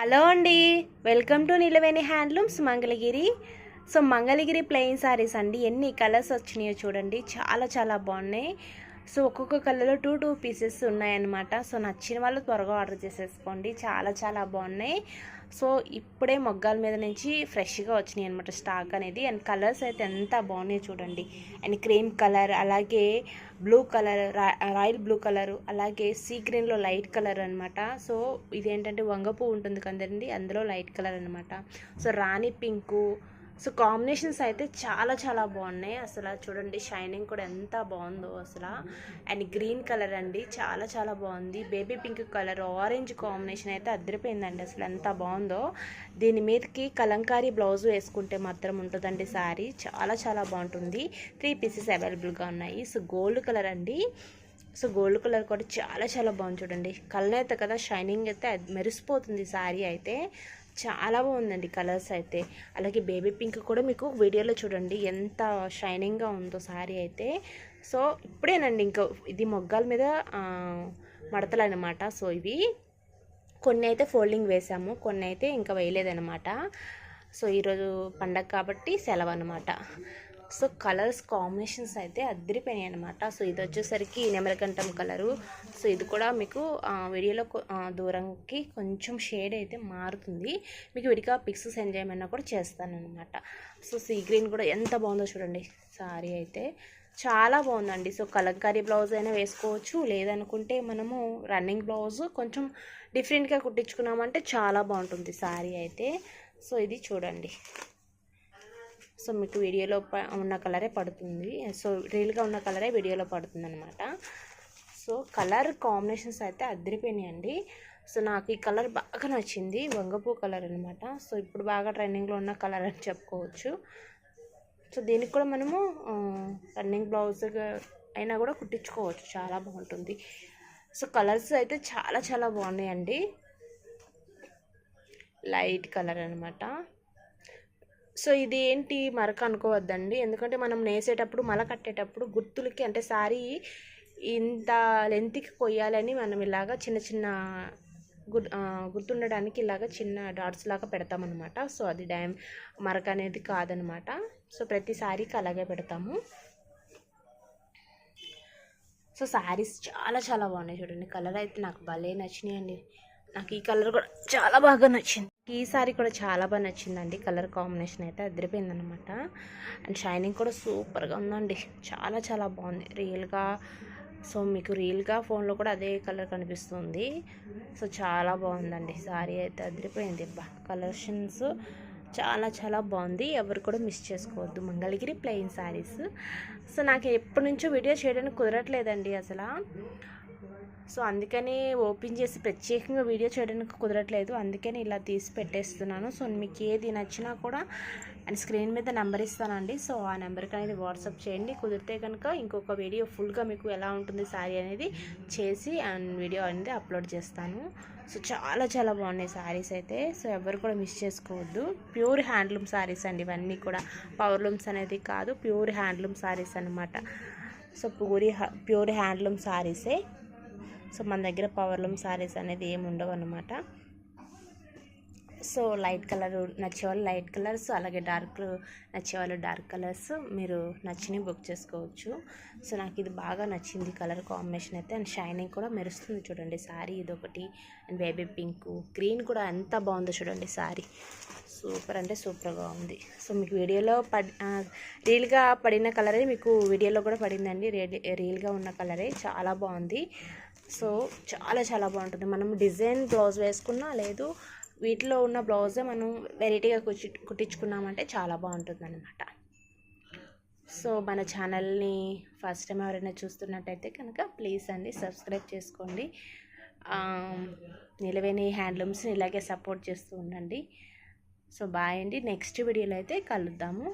Hello అండి. Welcome to Nilaveni handlooms Mangalagiri. So Mangalagiri plain sarees అండి. ఎన్ని colours వచ్చినాయో చూడండి. చాలా చాలా బాగున్నాయి. సో ఒక్కొక్క కలర్లో టూ టూ పీసెస్ ఉన్నాయన్నమాట. సో నచ్చిన వాళ్ళు త్వరగా ఆర్డర్ చేసేసుకోండి. చాలా చాలా బాగున్నాయి. సో ఇప్పుడే మొగ్గాల మీద నుంచి ఫ్రెష్గా వచ్చినాయి అనమాట స్టాక్ అనేది. అండ్ కలర్స్ అయితే ఎంత బాగున్నాయి చూడండి. అండ్ క్రీమ్ కలర్ అలాగే blue colour royal blue colour అలాగే సీ గ్రీన్లో లైట్ కలర్ అనమాట సో ఇదేంటంటే వంగపూ ఉంటుంది కదండి అందులో లైట్ కలర్ అనమాట so rani pink so combinations అయితే చాలా చాలా బాగున్నాయి. అసలు చూడండి షైనింగ్ కూడా ఎంత బాగుందో అసలు. అండ్ గ్రీన్ కలర్ అండి చాలా చాలా బాగుంది. Baby pink colour orange combination అయితే అద్దరిపోయిందండి అసలు ఎంత బాగుందో. దీని మీదకి కలంకారీ బ్లౌజ్ వేసుకుంటే మాత్రం ఉంటుందండి శారీ. చాలా చాలా బాగుంటుంది. త్రీ పీసెస్ అవైలబుల్గా ఉన్నాయి. సో గోల్డ్ కలర్ అండి. సో గోల్డ్ కలర్ కూడా చాలా చాలా బాగుంది చూడండి. కలర్ అయితే కదా షైనింగ్ అయితే మెరిసిపోతుంది శారీ అయితే. చాలా బాగుందండి కలర్స్ అయితే. అలాగే బేబీ పింక్ కూడా మీకు వీడియోలో చూడండి ఎంత షైనింగ్గా ఉందో శారీ అయితే. సో ఇప్పుడేనండి ఇంకా ఇది మొగ్గాల మీద మడతలు అనమాట సో ఇవి కొన్ని అయితే ఫోల్డింగ్ వేసాము కొన్ని అయితే ఇంకా వేయలేదన్నమాట సో ఈరోజు పండగ కాబట్టి సెలవు అనమాట సో కలర్స్ కాంబినేషన్స్ అయితే అద్దరిపోయినాయి అనమాట సో ఇది వచ్చేసరికి నెమలకంఠం కలరు. సో ఇది కూడా మీకు వీడియోలో దూరంకి కొంచెం షేడ్ అయితే మారుతుంది. మీకు విడిగా పిక్స్ సెండ్ చేయమన్నా కూడా చేస్తాను అనమాట సో సీ గ్రీన్ కూడా ఎంత బాగుందో చూడండి. సారీ అయితే చాలా బాగుందండి. సో కలంకారీ బ్లౌజ్ అయినా వేసుకోవచ్చు. లేదనుకుంటే మనము రన్నింగ్ బ్లౌజ్ కొంచెం డిఫరెంట్గా కుట్టించుకున్నామంటే చాలా బాగుంటుంది సారీ అయితే. సో ఇది చూడండి. సో మీకు వీడియోలో ప- ఉన్న కలరే పడుతుంది. సో రియల్గా ఉన్న కలరే వీడియోలో పడుతుంది అనమాట సో కలర్ కాంబినేషన్స్ అయితే అద్దరిపోయినాయండి. సో నాకు ఈ కలర్ బాగా నచ్చింది. వంగపూ కలర్ అనమాట సో ఇప్పుడు బాగా ట్రెండింగ్లో ఉన్న కలర్ అని చెప్పుకోవచ్చు. సో దీనికి కూడా మనము రన్నింగ్ బ్లౌజ్ అయినా కూడా కుట్టించుకోవచ్చు. చాలా బాగుంటుంది. సో కలర్స్ అయితే చాలా చాలా బాగున్నాయండి. లైట్ కలర్ అనమాట సో ఇది ఏంటి మరక అనుకోవద్దండి. ఎందుకంటే మనం నేసేటప్పుడు మల కట్టేటప్పుడు గుర్తులకి అంటే శారీ ఇంత లెంత్కి కొయ్యాలని మనం ఇలాగా చిన్న చిన్న గుర్ గుర్తుండడానికి ఇలాగ చిన్న డాట్స్ లాగా పెడతామన్నమాట. సో అది డ్యామ్ మరక అనేది కాదనమాట సో ప్రతి శారీకి అలాగే పెడతాము. సో శారీస్ చాలా చాలా బాగున్నాయి చూడండి. కలర్ అయితే నాకు భలే నచ్చినాయండి. నాకు ఈ కలర్ కూడా చాలా బాగా నచ్చింది. ఈ సారీ కూడా చాలా బాగా నచ్చిందండి. కలర్ కాంబినేషన్ అయితే అదిరిపోయింది అనమాట అండ్ షైనింగ్ కూడా సూపర్గా ఉందండి. చాలా చాలా బాగుంది. రియల్గా సో మీకు రియల్గా ఫోన్లో కూడా అదే కలర్ కనిపిస్తుంది. సో చాలా బాగుందండి. సారీ అయితే అదిరిపోయింది. అబ్బా కలెక్షన్స్ చాలా చాలా బాగుంది. ఎవరు కూడా మిస్ చేసుకోవద్దు. మంగళగిరి ప్లెయిన్ శారీస్. సో నాకు ఎప్పటి నుంచో వీడియో చేయడానికి కుదరట్లేదండి అసలు. సో అందుకని ఓపెన్ చేసి ప్రత్యేకంగా వీడియో చేయడానికి కుదరట్లేదు. అందుకని ఇలా తీసి పెట్టేస్తున్నాను. సో మీకు ఏది నచ్చినా కూడా అండ్ స్క్రీన్ మీద నెంబర్ ఇస్తానండి. సో ఆ నెంబర్కి అనేది వాట్సాప్ చేయండి. కుదిరితే కనుక ఇంకొక వీడియో ఫుల్గా మీకు ఎలా ఉంటుంది శారీ అనేది చేసి అండ్ వీడియో అనేది అప్లోడ్ చేస్తాను. సో చాలా చాలా బాగున్నాయి శారీస్ అయితే. సో ఎవరు కూడా మిస్ చేసుకోవద్దు. ప్యూర్ హ్యాండ్లూమ్ శారీస్ అండి. ఇవన్నీ కూడా పవర్లూమ్స్ అనేది కాదు. ప్యూర్ హ్యాండ్లూమ్ శారీస్ అనమాట సో పూరి ప్యూర్ హ్యాండ్లూమ్ శారీసే సో మన దగ్గర పవర్లూమ్ శారీస్ అనేది ఏమి ఉండవు అనమాట సో లైట్ కలర్ నచ్చేవాళ్ళు లైట్ కలర్స్ అలాగే డార్క్ నచ్చేవాళ్ళు డార్క్ కలర్స్ మీరు నచ్చినవి బుక్ చేసుకోవచ్చు. సో నాకు ఇది బాగా నచ్చింది కలర్ కాంబినేషన్ అయితే. అండ్ షైనింగ్ కూడా మెరుస్తుంది చూడండి శారీ ఇది ఒకటి అండ్ బేబీ పింక్ గ్రీన్ కూడా ఎంత బాగుందో చూడండి శారీ సూపర్ అంటే సూపర్గా ఉంది. సో మీకు వీడియోలో పడి రీల్గా పడిన కలరే మీకు వీడియోలో కూడా పడిందండి. రీ- రీల్గా ఉన్న కలరే చాలా బాగుంది. సో చాలా చాలా బాగుంటుంది. మనం డిజైన్ బ్లౌజ్ వేసుకున్నా లేదు వీటిలో ఉన్న బ్లౌజే మనం వెరైటీగా కుట్టి కుట్టించుకున్నామంటే చాలా బాగుంటుంది అనమాట సో మన ఛానల్ని ఫస్ట్ టైం ఎవరైనా చూస్తున్నట్టయితే కనుక ప్లీజ్ అండి సబ్స్క్రైబ్ చేసుకోండి. నిలవైన నిలవేని హ్యాండ్లూమ్స్ని ఇలాగే సపోర్ట్ చేస్తూ ఉండండి. సో బాయ్ అండి. నెక్స్ట్ వీడియోలో అయితే కలుద్దాము.